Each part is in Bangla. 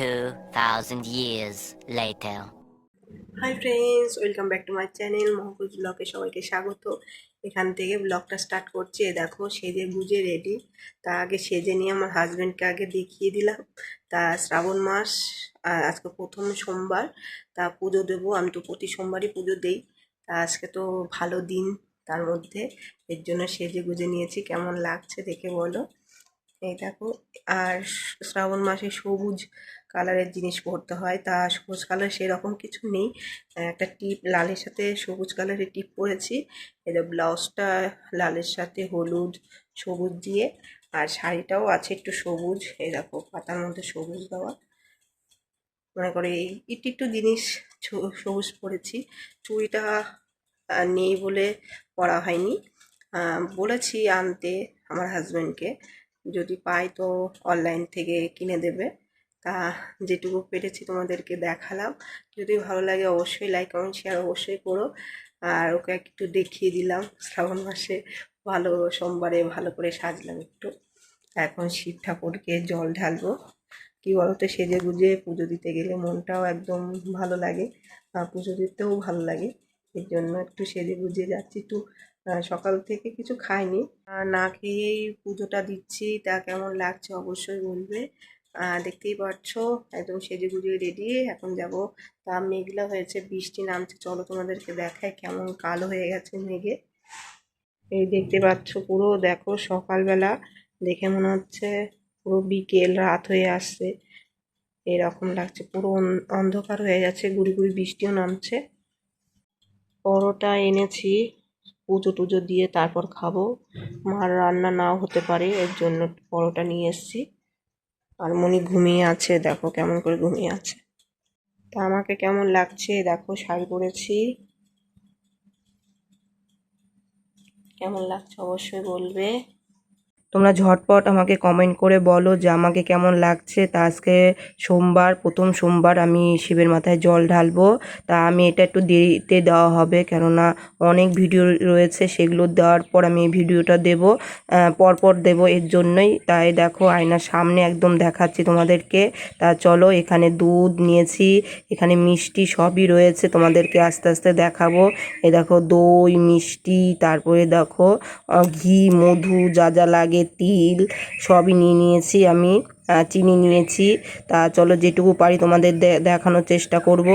2,000 years later. Hi friends welcome back to my channel মহকুজ ব্লগে সবাইকে স্বাগত। এখান থেকে ব্লগটা স্টার্ট করছি। দেখো সেজে গুজে রেডি তা আগে সেজে নিয়ে আমার হাজব্যান্ডকে আগে দেখিয়ে দিলাম। তা শ্রাবণ মাস আজকে প্রথম সোমবার। তা পুজো দেবো আমি তো প্রতি সোমবারই পুজো দেই। তা আজকে তো ভালো দিন তার মধ্যে। এর জন্য সেজে গুজে নিয়েছি কেমন লাগছে দেখে বলো। এই দেখো আর শ্রাবণ মাসে সবুজ কালারের জিনিস পরতে হয়। তা সবুজ কালার সেরকম কিছু নেই। একটা টিপ, লালের সাথে সবুজ কালারের টিপ পরেছি। এটা ব্লাউজটা লালের সাথে হলুদ, সবুজ দিয়ে। আর শাড়িটাও আছে একটু সবুজ দেখো, পাতার মধ্যে সবুজ দেওয়া। মনে করে এই একটু একটু জিনিস সবুজ পরেছি। চুড়িটা নেই বলে পরা হয়নি। বলেছি আনতে আমার হাজব্যান্ডকে যদি পাই তো অনলাইন থেকে কিনে দেবে। তা যেটুকু পেরেছি তোমাদেরকে দেখালাম। যদি ভালো লাগে অবশ্যই লাইক কমেন্ট শেয়ার অবশ্যই করো। আর ওকে একটু দেখিয়ে দিলাম শ্রাবণ মাসে ভালো সোমবারে ভালো করে সাজলাম একটু। এখন শিব ঠাকুরকে জল ঢালবো। কী বলতো, সেজে গুজে পুজো দিতে গেলে মনটাও একদম ভালো লাগে আর পুজো দিতেও ভালো লাগে। এর জন্য একটু সেজে গুজে যাচ্ছি। একটু সকাল থেকে কিছু খাইনি। না খেয়েই পুজোটা দিচ্ছি। তা কেমন লাগছে অবশ্যই বলবে। দেখতেই পাচ্ছ একদম সেজে গুজে রেডি এখন যাব। তা মেঘলা হয়েছে, বৃষ্টি নামছে, চলো তোমাদেরকে দেখায় কেমন কালো হয়ে গেছে মেঘে। এই দেখতে পাচ্ছ, পুরো দেখো সকালবেলা, দেখে মনে হচ্ছে পুরো বিকেল, রাত হয়ে আসছে। এরকম লাগছে, পুরো অন- অন্ধকার হয়ে যাচ্ছে, গুড়ি গুড়ি বৃষ্টিও নামছে। পরোটা এনেছি, পুজো টুজো দিয়ে তারপর খাব। মার রান্না নাও হতে পারে, এর জন্য পরোটা নিয়ে এসেছি। আর মনি ঘুমিয়ে আছে, দেখো কেমন করে ঘুমিয়ে আছে। তা আমাকে কেমন লাগছে? দেখো, শাড়ি পরেছি। কেমন লাগছে অবশ্যই বলবে। তোমরা ঝটপট আমাকে কমেন্ট করে বলো যে আমাকে কেমন লাগছে। তা আজকে সোমবার, প্রথম সোমবার আমি শিবের মাথায় জল ঢালবো। তা আমি এটা একটু দেরিতে দেওয়া হবে কেননা অনেক ভিডিও রয়েছে, সেগুলো দেওয়ার পর আমি এই ভিডিওটা দেবো পরপর দেবো এর জন্যই। তাই দেখো আয়নার সামনে একদম দেখাচ্ছি তোমাদেরকে। তা চলো এখানে দুধ নিয়েছি, এখানে মিষ্টি সবই রয়েছে তোমাদেরকে আস্তে আস্তে দেখাবো। এ দেখো দই, মিষ্টি, তারপরে দেখো ঘি, মধু যা যা লাগে তিল সবই নিয়ে নিয়েছি আমি চিনি নিয়েছি। তা চলো যেটুকু পারি তোমাদের দেখানোর চেষ্টা করব।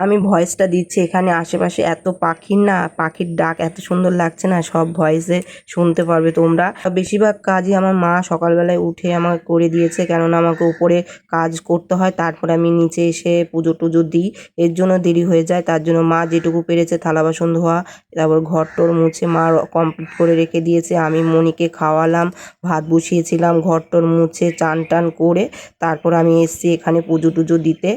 আমি ভয়েসটা দিচ্ছি, এখানে আশেপাশে এত পাখির না, পাখির ডাক এত সুন্দর লাগছে না, সব ভয়েসে শুনতে পারবে তোমরা। বেশিরভাগ কাজই আমার মা সকালবেলায় উঠে আমাকে করে দিয়েছে, কেননা আমাকে উপরে কাজ করতে হয়, তারপরে আমি নিচে এসে পুজো টুজো দিই, এর জন্য দেরি হয়ে যায়, তার জন্য মা যেটুকু পেরেছে থালা বাসন ধোয়া, তারপর ঘর টর মুছে মা কমপ্লিট করে রেখে দিয়েছে, আমি মনিকে খাওয়ালাম, ভাত বসিয়েছিলাম, ঘর টর মুছে চান টান করে, তারপর আমি এসেছি এখানে পুজো টুজো দিতে।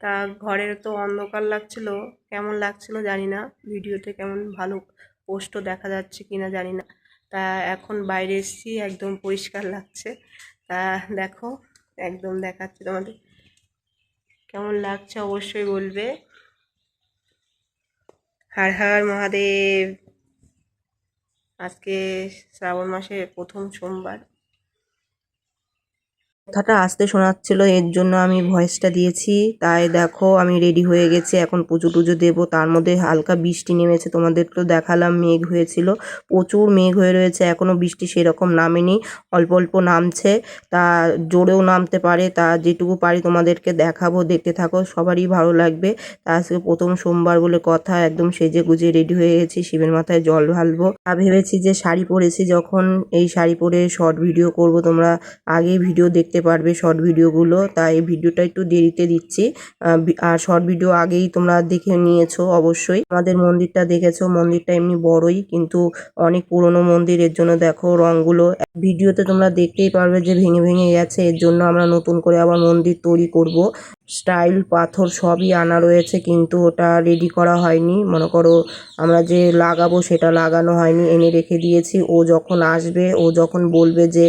তা ঘরের তো অন্ধকার লাগছিল, কেমন লাগছিল জানি না। ভিডিওতে কেমন ভালো পোস্টও দেখা যাচ্ছে কিনা জানি না। তা এখন বাইরে এসেছি, একদম পরিষ্কার লাগছে। তা দেখো, একদম দেখাচ্ছে তোমাদের। কেমন লাগছে অবশ্যই বলবে। হার হার মহাদেব। আজকে শ্রাবণ মাসের প্রথম সোমবার। কথাটা আসতে শোনাচ্ছিল, এর জন্য আমি ভয়েসটা দিয়েছি। তাই দেখো, আমি রেডি হয়ে গেছি। এখন পুজো টুজো দেবো। তার মধ্যে হালকা বৃষ্টি নেমেছে। তোমাদের তো দেখালাম, মেঘ হয়েছিল। প্রচুর মেঘ হয়ে রয়েছে। এখনও বৃষ্টি সেরকম নামেনি। অল্প অল্প নামছে। তা জোরেও নামতে পারে। তা যেটুকু পারি তোমাদেরকে দেখাবো। দেখতে থাকো। সবারই ভালো লাগবে। তা আজকে প্রথম সোমবার বলে কথা। একদম সেজে গুজে রেডি হয়ে গেছি। শিবের মাথায় জল ঢালবো। তা ভেবেছি যে শাড়ি পরেছি। যখন এই শাড়ি পরে শর্ট ভিডিও করব, তোমরা আগে ভিডিও দেখতে পারবে শর্ট ভিডিওগুলো তাই ভিডিওটা একটু দেরিতে দিচ্ছি। আর শর্ট ভিডিও আগেই তোমরা দেখে নিয়েছো অবশ্যই। আমাদের মন্দিরটা দেখেছ, মন্দিরটা এমনি বড়ই, কিন্তু অনেক পুরনো মন্দির, এর জন্য দেখো রংগুলো। ভিডিওতে তোমরা দেখতেই পারবে যে ভেঙে ভেঙে গেছে, এর জন্য আমরা নতুন করে আবার মন্দির তৈরি করব। স্টাইল, পাথর সবই আনা রয়েছে কিন্তু ওটা রেডি করা হয়নি। মনে করো আমরা যে লাগাবো সেটা লাগানো হয়নি, এনে রেখে দিয়েছি। ও যখন আসবে, ও যখন বলবে যে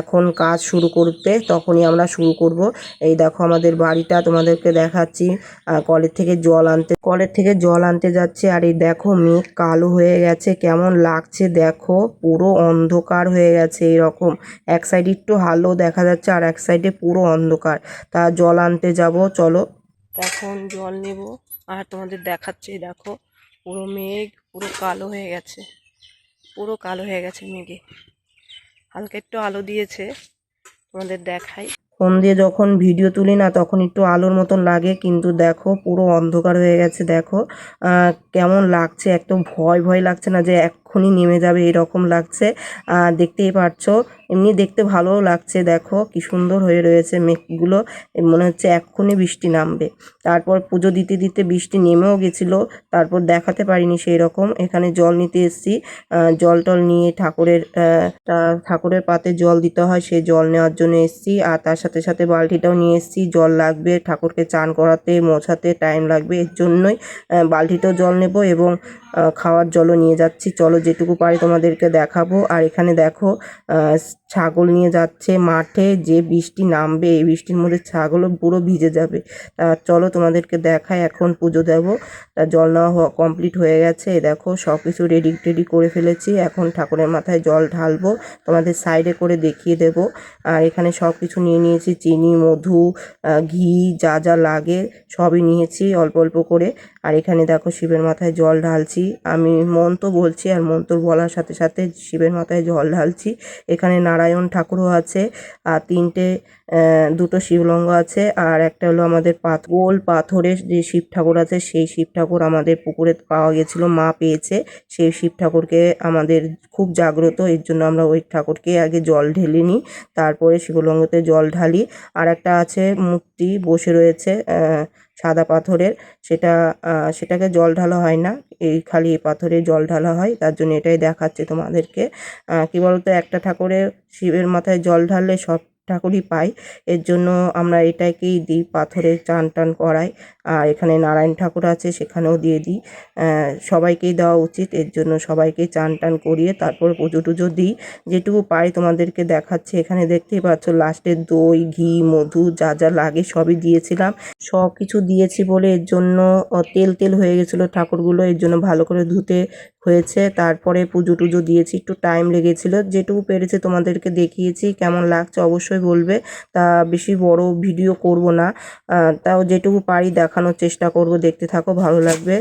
এখন কাজ শুরু করতে, তখনই আমরা শুরু করব। এই দেখো আমাদের বাড়িটা, তোমাদেরকে দেখাচ্ছি। কলের থেকে জল আনতে, কলের থেকে জল আনতে যাচ্ছে আর এই দেখো মেঘ কালো হয়ে গেছে, কেমন লাগছে দেখো। পুরো অন্ধকার হয়ে গেছে এরকম। এক সাইডে একটু হালো দেখা যাচ্ছে আর এক সাইডে পুরো অন্ধকার। তা জল আনতে যাব চলো। এখন জল নেব। আর তোমাদের দেখাচ্ছে দেখো পুরো মেঘ পুরো কালো হয়ে গেছে। পুরো কালো হয়ে গেছে মেঘে। হালকা একটু আলো দিয়েছে। তোমাদের দেখাই। ফোন দিয়ে যখন ভিডিও তুলি না তখন একটু আলোর মতন লাগে কিন্তু দেখো পুরো অন্ধকার হয়ে গেছে দেখো। কেমন লাগছে একদম ভয় ভয় লাগছে না যে এক্ষুনি নেমে যাবে এরকম লাগছে। আর দেখতেই পারছ। এমনি দেখতে ভালোও লাগছে, দেখো কি সুন্দর হয়ে রয়েছে মেঘগুলো। মনে হচ্ছে এক্ষুনি বৃষ্টি নামবে। তারপর পুজো দিতে দিতে বৃষ্টি নেমেও গেছিল, তারপর দেখাতে পারিনি সেই রকম এখানে জল নিতে এসেছি। জল টল নিয়ে ঠাকুরের ঠাকুরের পাতে জল দিতে হয় সেই জল নেওয়ার জন্য এসেছি। আর তার সাথে সাথে বালতিটাও নিয়ে এসেছি। জল লাগবে, ঠাকুরকে চান করাতে, মোছাতে টাইম লাগবে, এর জন্যই বালতিতেও জল নেব এবং খাওয়ার জলও নিয়ে যাচ্ছি। চলো যেটুকু পারি তোমাদেরকে দেখাবো। আর এখানে দেখো ছাগল নিয়ে যাচ্ছে মাঠে, যে বৃষ্টি নামবে, এই বৃষ্টির মধ্যে ছাগলও পুরো ভিজে যাবে। তা চলো তোমাদেরকে দেখায় এখন পুজো দেবো। তা জল নেওয়া কমপ্লিট হয়ে গেছে। দেখো সব কিছু রেডি টেডি করে ফেলেছি। এখন ঠাকুরের মাথায় জল ঢালবো, তোমাদের সাইডে করে দেখিয়ে দেবো। আর এখানে সব কিছু নিয়ে নিয়েছি, চিনি, মধু ঘি, যা যা লাগে সবই নিয়েছি অল্প অল্প করে। আর এখানে দেখো, শিবের মাথায় জল ঢালছি। আমি মন্ত্র বলছি আর মন্ত্র বলার সাথে সাথে শিবের মাথায় জল ঢালছি। এখানে নারায়ণ ঠাকুরও আছে আর তিনটে দুটো শিবলঙ্গ আছে আর একটা হলো আমাদের পাথ, গোল পাথরের যে শিব ঠাকুর আছে সেই শিব ঠাকুর আমাদের পুকুরে পাওয়া গেছিল, মা পেয়েছে। সেই শিব ঠাকুরকে আমাদের খুব জাগ্রত, এর জন্য আমরা ওই ঠাকুরকে আগে জল ঢেলে নিই তারপরে শিবলঙ্গতে জল ঢালি। আর একটা আছে মূর্তি বসে রয়েছে সাদা পাথরের, সেটা সেটাকে জল ঢালা হয় না, এই খালি এই পাথরে জল ঢালা হয়, তার জন্য এটাই দেখাচ্ছে তোমাদেরকে। কি বলতো, একটা ঠাকুরে শিবের মাথায় জল ঢাললে সব ঠাকুরই পাই এর জন্য আমরা এটাকেই দিই পাথরে চান টান করাই আর এখানে নারায়ণ ঠাকুর আছে, সেখানেও দিয়ে দিই। সবাইকেই দেওয়া উচিত। এর জন্য সবাইকে চান টান করিয়ে তারপর পুজো টুজো দিই। যেটুকু পাই তোমাদেরকে দেখাচ্ছে। এখানে দেখতেই পাচ্ছ লাস্টে দই, ঘি, মধু যা যা লাগে সবই দিয়েছিলাম। সব কিছু দিয়েছি বলে এর জন্য তেল তেল হয়ে গেছিল ঠাকুরগুলো। এর জন্য ভালো করে ধুতে হয়েছে। তারপরে পুজো টুজো দিয়েছি। একটু টাইম লেগেছিল। যেটুকু পেরেছে তোমাদেরকে দেখিয়েছি। কেমন লাগছে অবশ্যই বলবে? তা বেশি বড় ভিডিও করব না। তাও যেটুকু পারি দেখানোর চেষ্টা করব। দেখতে থাকো, ভালো লাগবে।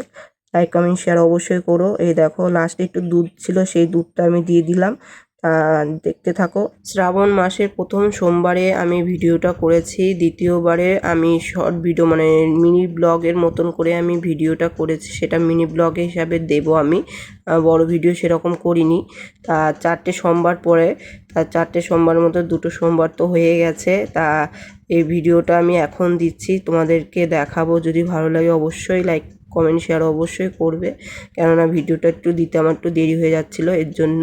লাইক কমেন্ট শেয়ার অবশ্যই করো। এই দেখো লাস্টে একটু দুধ ছিল, সেই দুধটা আমি দিয়ে দিলাম। দেখতে থাকো। শ্রাবণ মাসের প্রথম সোমবারে আমি ভিডিওটা করেছি। দ্বিতীয়বারে আমি শর্ট ভিডিও মানে মিনি ব্লগের মতন করে আমি ভিডিওটা করেছি। সেটা মিনি ব্লগ হিসাবে দেব আমি। বড় ভিডিও সেরকম করিনি। তা চারটে সোমবার পরে, তা চারটে সোমবার মতো, দুটো সোমবার তো হয়ে গেছে। তা এই ভিডিওটা আমি এখন দিচ্ছি। তোমাদেরকে দেখাবো। যদি ভালো লাগে অবশ্যই লাইক কমেন্ট শেয়ার অবশ্যই করবে। কেননা ভিডিওটা একটু দিতে আমার একটু দেরি হয়ে যাচ্ছিল, এর জন্য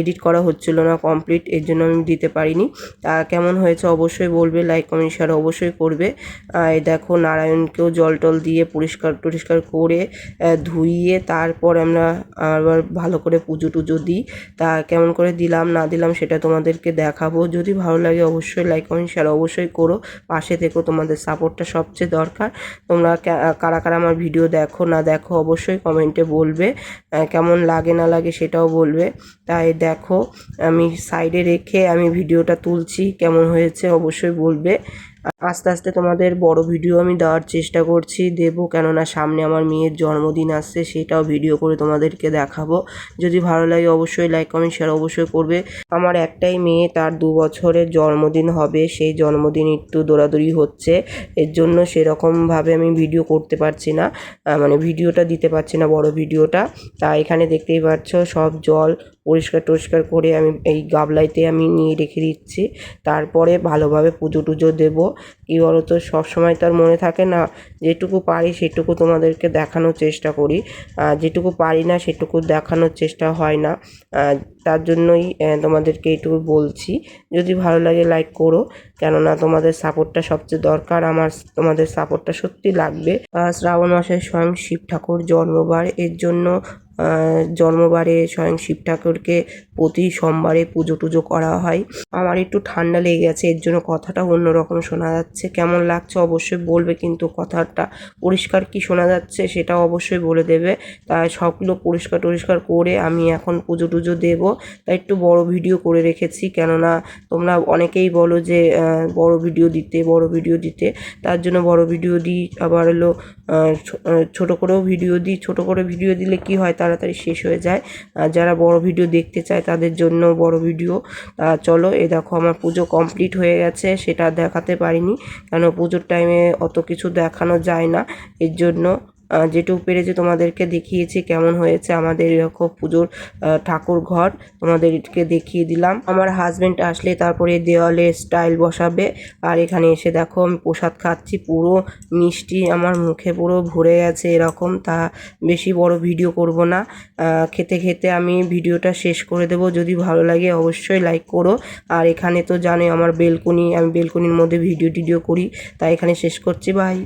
এডিট করা হচ্ছিল না কমপ্লিট এর জন্য আমি দিতে পারিনি। তা কেমন হয়েছে অবশ্যই বলবে লাইক কমেন্ট শেয়ার অবশ্যই করবে। এই দেখো নারায়ণকেও জল টল দিয়ে পরিষ্কার টরিষ্কার করে ধুইয়ে তারপর আমরা আবার ভালো করে পুজো টুজো দিই। তা কেমন করে দিলাম, না দিলাম সেটা তোমাদেরকে দেখাবো। যদি ভালো লাগে অবশ্যই লাইক কমেন্ট শেয়ার অবশ্যই করো। পাশে থেকো তোমাদের সাপোর্টটা সবচেয়ে দরকার। তোমরা কারা কারা আমার ভিডিও দেখো না দেখো অবশ্যই কমেন্টে বলবে কেমন লাগে না লাগে সেটাও বলবে। তাই দেখো, আমি সাইডে রেখে আমি ভিডিওটা তুলছি, কেমন হয়েছে অবশ্যই বলবে। আস্তে আস্তে তোমাদের বড় ভিডিও আমি দেওয়ার চেষ্টা করছি। দেবো কেননা সামনে আমার মেয়ের জন্মদিন আসছে, সেটাও ভিডিও করে তোমাদেরকে দেখাবো। যদি ভালো লাগে অবশ্যই লাইক কমেন্ট শেয়ার অবশ্যই করবে। আমার একটাই মেয়ে, তার দু বছরের জন্মদিন হবে, সেই জন্মদিন একটু দৌড়াদৌড়ি হচ্ছে। এর জন্য সেরকমভাবে আমি ভিডিও করতে পারছি না মানে ভিডিওটা দিতে পারছি না বড় ভিডিওটা তা এখানে দেখতেই পাচ্ছ, সব জল পরিষ্কার টরিষ্কার করে আমি এই গাবলাইতে আমি নিয়ে রেখে দিচ্ছি। তারপরে ভালোভাবে পুজো টুজো দেবো। কী বলো তো সবসময় তো আর মনে থাকে না, যেটুকু পারি সেটুকু তোমাদেরকে দেখানোর চেষ্টা করি। যেটুকু পারি না সেটুকু দেখানোর চেষ্টা হয় না। তার জন্যই তোমাদেরকে এইটুকু বলছি। যদি ভালো লাগে লাইক করো। কেননা তোমাদের সাপোর্টটা সবচেয়ে দরকার। আমার তোমাদের সাপোর্টটা সত্যি লাগবে। শ্রাবণ মাসে স্বয়ং শিব ঠাকুর জন্মবার। এর জন্য জন্মবারে স্বয়ং শিব ঠাকুরকে প্রতি সোমবারে পুজো টুজো করা হয়। আমার একটু ঠান্ডা লেগে গেছে, এর জন্য কথাটা অন্যরকম শোনা যাচ্ছে। কেমন লাগছে অবশ্যই বলবে, কিন্তু কথাটা পরিষ্কার কি শোনা যাচ্ছে সেটা অবশ্যই বলে দেবে। তাই সবগুলো পরিষ্কার টরিষ্কার করে আমি এখন পুজো টুজো দেবো। তাই একটু বড় ভিডিও করে রেখেছি, কেননা তোমরা অনেকেই বলো যে বড় ভিডিও দিতে, বড় ভিডিও দিতে। তার জন্য বড় ভিডিও দিই, আবার হলো ছোট করেও ভিডিও দিই। ছোটো করে ভিডিও দিলে কি হয়? তাড়াতাড়ি শেষ হয়ে যায়। আর যারা বড় ভিডিও দেখতে চায় তাদের জন্য বড় ভিডিও। চলো, এ দেখো আমার পুজো কমপ্লিট হয়ে গেছে, সেটা দেখাতে পারিনি, কেন পুজোর টাইমে অত কিছু দেখানো যায় না, এর জন্য যেটুকু পেরেছি তোমাদেরকে দেখিয়েছি, কেমন হয়েছে আমাদের এরকম পুজোর ঠাকুর ঘর। তোমাদেরকে দেখিয়ে দিলাম। আমার হাজব্যান্ড আসলে তারপরে দেওয়ালে স্টাইল বসাবে। আর এখানে এসে দেখো, আমি প্রসাদ খাচ্ছি, পুরো মিষ্টি আমার মুখে পুরো ভরে গেছে এরকম। তা বেশি বড় ভিডিও করব না। খেতে খেতে আমি ভিডিওটা শেষ করে দেব। যদি ভালো লাগে অবশ্যই লাইক করো। আর এখানে তো জানে আমার বেলকনি, আমি বেলকনির মধ্যে ভিডিও টিডিও করি। তাই এখানে শেষ করছি বাই